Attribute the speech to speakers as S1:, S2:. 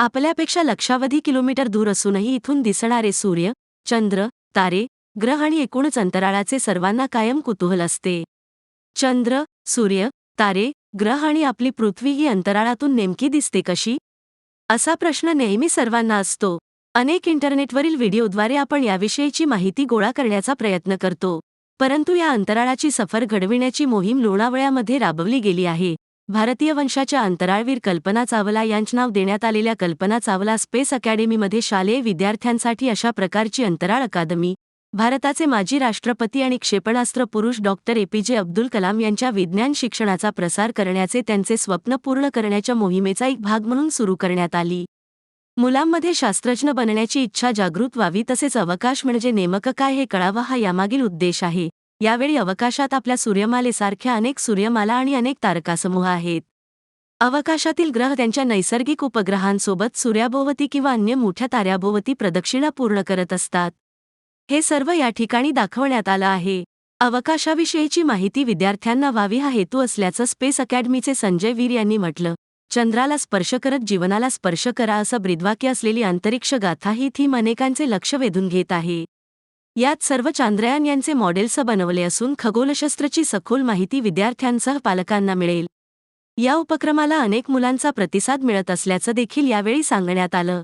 S1: आपल्यापेक्षा लक्षावधी किलोमीटर दूर असूनही इथून दिसणारे सूर्य चंद्र तारे ग्रह आणि एकूणच अंतराळाचे सर्वांना कायम कुतूहल असते. चंद्र सूर्य तारे ग्रह आणि आपली पृथ्वी ही अंतराळातून नेमकी दिसते कशी? असा प्रश्न नेहमी सर्वांना असतो. अनेक इंटरनेटवरील व्हिडिओद्वारे आपण याविषयीची माहिती गोळा करण्याचा प्रयत्न करतो. परंतु या अंतराळाची सफर घडविण्याची मोहीम लोणावळ्यामध्ये राबवली गेली आहे. भारतीय वंशाच्या अंतराळवीर कल्पना चावला यांचे नाव देण्यात आलेल्या कल्पना चावला स्पेस अकॅडमीमध्ये शालेय विद्यार्थ्यांसाठी अशा प्रकारची अंतराळ अकादमी भारताचे माजी राष्ट्रपती आणि क्षेपणास्त्र पुरुष डॉक्टर एपीजे अब्दुल कलाम यांच्या विज्ञान शिक्षणाचा प्रसार करण्याचे त्यांचे स्वप्न पूर्ण करण्याच्या मोहिमेचा एक भाग म्हणून सुरू करण्यात आली. मुलांमध्ये शास्त्रज्ञ बनण्याची इच्छा जागृत व्हावी तसेच अवकाश म्हणजे नेमकं काय हे कळावं हा यामागील उद्देश आहे. यावेळी अवकाशात आपल्या सूर्यमालेसारख्या अनेक सूर्यमाला आणि अनेक तारकासमूह आहेत. अवकाशातील ग्रह त्यांच्या नैसर्गिक उपग्रहांसोबत सूर्याभोवती किंवा अन्य मोठ्या ताऱ्याभोवती प्रदक्षिणा पूर्ण करत असतात. हे सर्व या ठिकाणी दाखवण्यात आलं आहे. अवकाशाविषयीची माहिती विद्यार्थ्यांना व्हावी हा हेतू असल्याचं स्पेस अकॅडमीचे संजय वीर यांनी म्हटलं. चंद्राला स्पर्श करत जीवनाला स्पर्श करा असं ब्रिद्वाक्य असलेली अंतरिक्ष गाथा ही थीम अनेकांचे लक्ष वेधून घेत आहे. यात सर्व चांद्रयान यांचे मॉडेल्स बनवले असून खगोलशास्त्रची सखोल माहिती विद्यार्थ्यांसह पालकांना मिळेल. या उपक्रमाला अनेक मुलांचा प्रतिसाद मिळत असल्याचं देखील यावेळी सांगण्यात आलं.